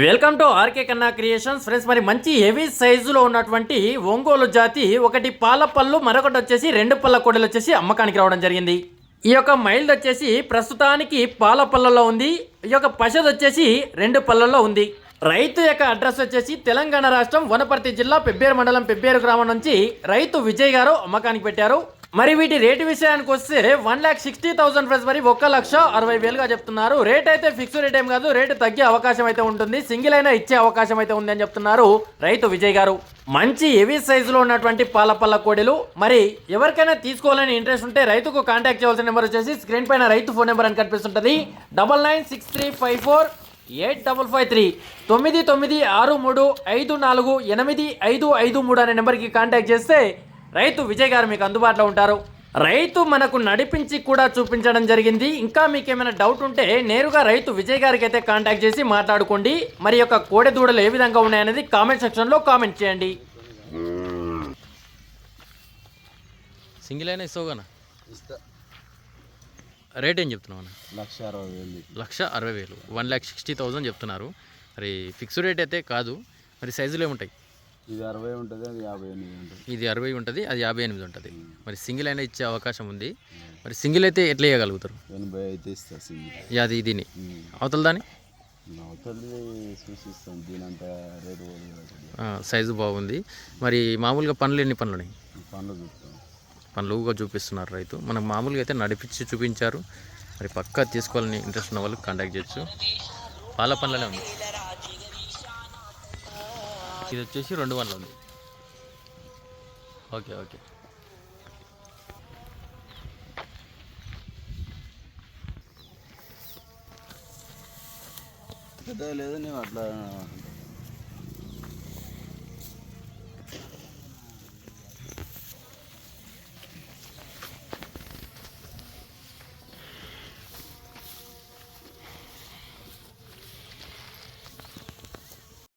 Welcome to R K Kanna creations. Friends మరి మంచి heavy సైజులో ఉన్నటువంటి ఒంగోలు జాతి ఒకటి పాల పళ్ళు మరొకటి వచ్చేసి రెండు పళ్ళ కొడలు వచ్చేసి అమ్మకానికి రావడం జరిగింది. ఈ యొక్క మైల్డ్ వచ్చేసి ప్రస్తుతానికి పాల పళ్ళలో ఉంది. ఈ యొక్క పశుది వచ్చేసి రెండు పళ్ళల్లో ఉంది. రైతు యొక్క అడ్రస్ వచ్చేసి తెలంగాణ రాష్ట్రం వనపర్తి జిల్లా పెబ్బేరు మండలం పెబ్బేరు గ్రామం నుంచి రైతు విజయ్ గారు అమ్మకానికి పెట్టారు. మరి వీటి రేటు విషయానికి వస్తే one lakh sixty thousand price మరి ఒక్క లక్ష అరవై వేలుగా చెప్తున్నారు. రేట్ అయితే ఫిక్స్ రేట్ ఏం కాదు రేటు తగ్గే అవకాశం అయితే ఉంటుంది సింగిల్ అయినా ఇచ్చే అవకాశం అయితే ఉంది అని చెప్తున్నారు రైతు విజయ్ గారు. మంచి హెవీ సైజులో ఉన్నటువంటి పాల పళ్ళ కోడెలు. మరి ఎవరికైనా తీసుకోవాలని ఇంట్రెస్ట్ ఉంటే రైతుకు కాంటాక్ట్ చేయాల్సిన నెంబర్ వచ్చేసి స్క్రీన్ పైన రైతు ఫోన్ నెంబర్ అని కనిపిస్తుంటుంది. Double nine six three five four eight double five three తొమ్మిది తొమ్మిది ఆరు మూడు ఐదు నాలుగు ఎనిమిది ఐదు ఐదు మూడు అనే నెంబర్కి కాంటాక్ట్ చేస్తే రైతు విజయ్ గారు మీకు అందుబాటులో ఉంటారు. రైతు మనకు నడిపించి కూడా చూపించడం జరిగింది. ఇంకా మీకు ఏమైనా డౌట్ ఉంటే నేరుగా రైతు విజయ్ గారికి అయితే కాంటాక్ట్ చేసి మాట్లాడుకోండి. మరి యొక్క కోడె దూడలు ఏ విధంగా ఉన్నాయనేది కామెంట్ సెక్షన్లో కామెంట్ చేయండి. సింగిల్ అయినా ఇస్తావుగానా ఇస్తా. రేట్ ఏం చెప్తున్నావు అన్న? లక్ష అరవై వేలు లక్ష అరవై వేలు. వన్ ల్యాక్ సిక్స్టీ థౌజండ్ చెప్తున్నారు. మరి ఫిక్స్ రేట్ అయితే కాదు. మరి సైజులు ఏముంటాయి? ఇది అరవై ఉంటుంది అది యాభై ఎనిమిది ఉంటుంది. ఇది అరవై ఉంటుంది అది యాభై ఎనిమిది ఉంటుంది. మరి సింగిల్ అయినా ఇచ్చే అవకాశం ఉంది. మరి సింగిల్ అయితే ఎట్లా ఇవ్వగలుగుతారు ఎనభై అయితే ఇస్తా సింగిల్. అది దీని అవతల దాని? సూచిస్తాం రేటు. ఆ, సైజు బాగుంది. మరి మామూలుగా పనులు ఎన్ని పనులు ఉన్నాయి? పనులు చూస్తాం. పనులుగా చూపిస్తున్నారు రైతు. మనకు మామూలుగా అయితే నడిపించి చూపించారు. మరి పక్కా తీసుకోవాలని ఇంట్రెస్ట్ ఉన్న వాళ్ళు కాంటాక్ట్ చేయొచ్చు. పాల పనులనే ఉంది ఇది వచ్చేసి రెండు వందలు ఉంది. Okay okay. పెద్ద లేదు నేను అట్లా